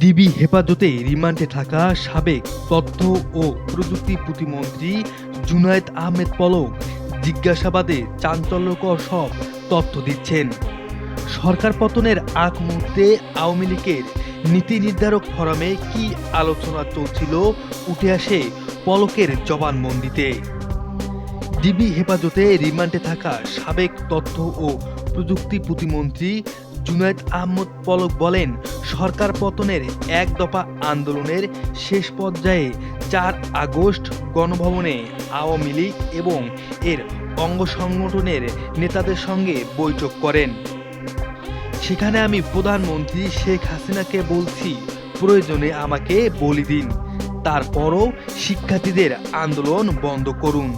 DB হেফাজতে রিমান্ডে থাকা সাবেক তথ্য ও প্রযুক্তি প্রতিমন্ত্রী জুনায়েদ আহমেদ পলক জিজ্ঞাসাবাদে চাঞ্চল্যকর সব তথ্য দিচ্ছেন। সরকার পতনের আগ মুহূর্তে আওয়ামী লীগের নীতি নির্ধারক ফোরামে কি আলোচনা চলছিল উঠে আসে পলকের জবানবন্দিতে। ডিবি হেফাজতে রিমান্ডে থাকা সাবেক তথ্য ও প্রযুক্তি প্রতিমন্ত্রী জুনায়েদ আহমদ পলক বলেন, সরকার পতনের এক দফা আন্দোলনের শেষ পর্যায়ে চার আগস্ট গণভবনে আওয়ামী লীগ এবং এর অঙ্গ সংগঠনের নেতাদের সঙ্গে বৈঠক করেন। সেখানে আমি প্রধানমন্ত্রী শেখ হাসিনাকে বলছি, প্রয়োজনে আমাকে বলি দিন। তারপরও শিক্ষার্থীদের আন্দোলন বন্ধ করুন।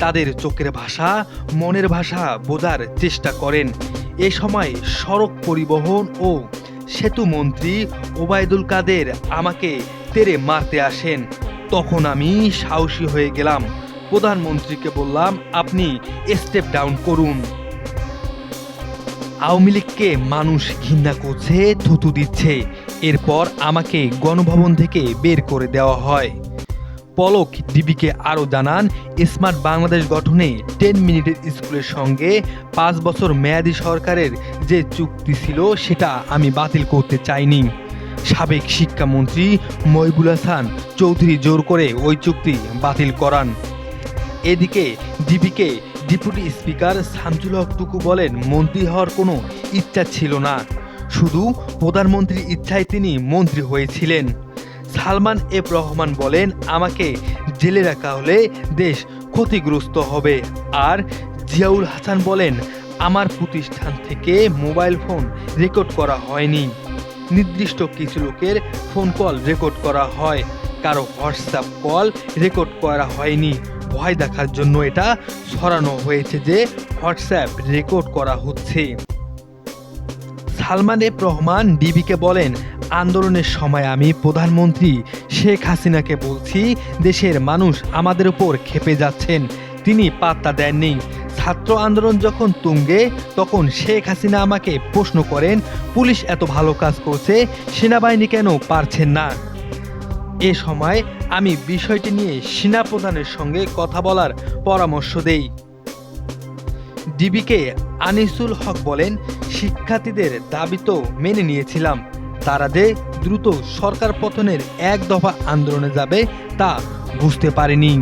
তাদের চোখের ভাষা, মনের ভাষা বোঝার চেষ্টা করেন। এ সময় সড়ক পরিবহন ও সেতু মন্ত্রী ওবায়দুল কাদের আমাকে তেরে মারতে আসেন। তখন আমি সাহসী হয়ে গেলাম। প্রধানমন্ত্রীকে বললাম, আপনি স্টেপ ডাউন করুন। আওয়ামী লীগকে মানুষ ঘৃণা করছে, থুতু দিচ্ছে। এরপর আমাকে গণভবন থেকে বের করে দেওয়া হয়। পলক ডিবিকে আরও জানান, স্মার্ট বাংলাদেশ গঠনে টেন মিনিটের স্কুলের সঙ্গে পাঁচ বছর মেয়াদি সরকারের যে চুক্তি ছিল, সেটা আমি বাতিল করতে চাইনি। সাবেক শিক্ষামন্ত্রী মহিবুল হাসান চৌধুরী জোর করে ওই চুক্তি বাতিল করান। এদিকে ডিবিকে ডেপুটি স্পিকার শামসুল হক টুকু বলেন, মন্ত্রী হওয়ার কোনো ইচ্ছা ছিল না। শুধু প্রধানমন্ত্রীর ইচ্ছায় তিনি মন্ত্রী হয়েছিলেন। সালমান এফ রহমান বলেন, আমাকে জেলে রাখা হলে দেশ ক্ষতিগ্রস্ত হবে। আর জিয়াউল হাসান বলেন, আমার প্রতিষ্ঠান থেকে মোবাইল ফোন রেকর্ড করা হয়নি। নির্দিষ্ট কিছু লোকের ফোন কল রেকর্ড করা হয়, কারও হোয়াটসঅ্যাপ কল রেকর্ড করা হয়নি। ভয় দেখার জন্য এটা ছড়ানো হয়েছে যে হোয়াটসঅ্যাপ রেকর্ড করা হচ্ছে। সালমান এফ রহমান ডিবিকে বলেন আন্দোলনের সময় আমি প্রধানমন্ত্রী শেখ হাসিনাকে বলছি, দেশের মানুষ আমাদের উপর খেপে যাচ্ছেন। তিনি পাত্তা দেননি। ছাত্র আন্দোলন যখন তুঙ্গে, তখন শেখ হাসিনা আমাকে প্রশ্ন করেন, পুলিশ এত ভালো কাজ করছে, সেনাবাহিনী কেন পারছেন না? এ সময় আমি বিষয়টি নিয়ে সেনা প্রধানের সঙ্গে কথা বলার পরামর্শ দেই। ডিবিকে আনিসুল হক বলেন, শিক্ষার্থীদের দাবি তো মেনে নিয়েছিলাম। তারা যে দ্রুত সরকার পতনের এক দফা আন্দোলনে যাবে তা বুঝতে পারেনি।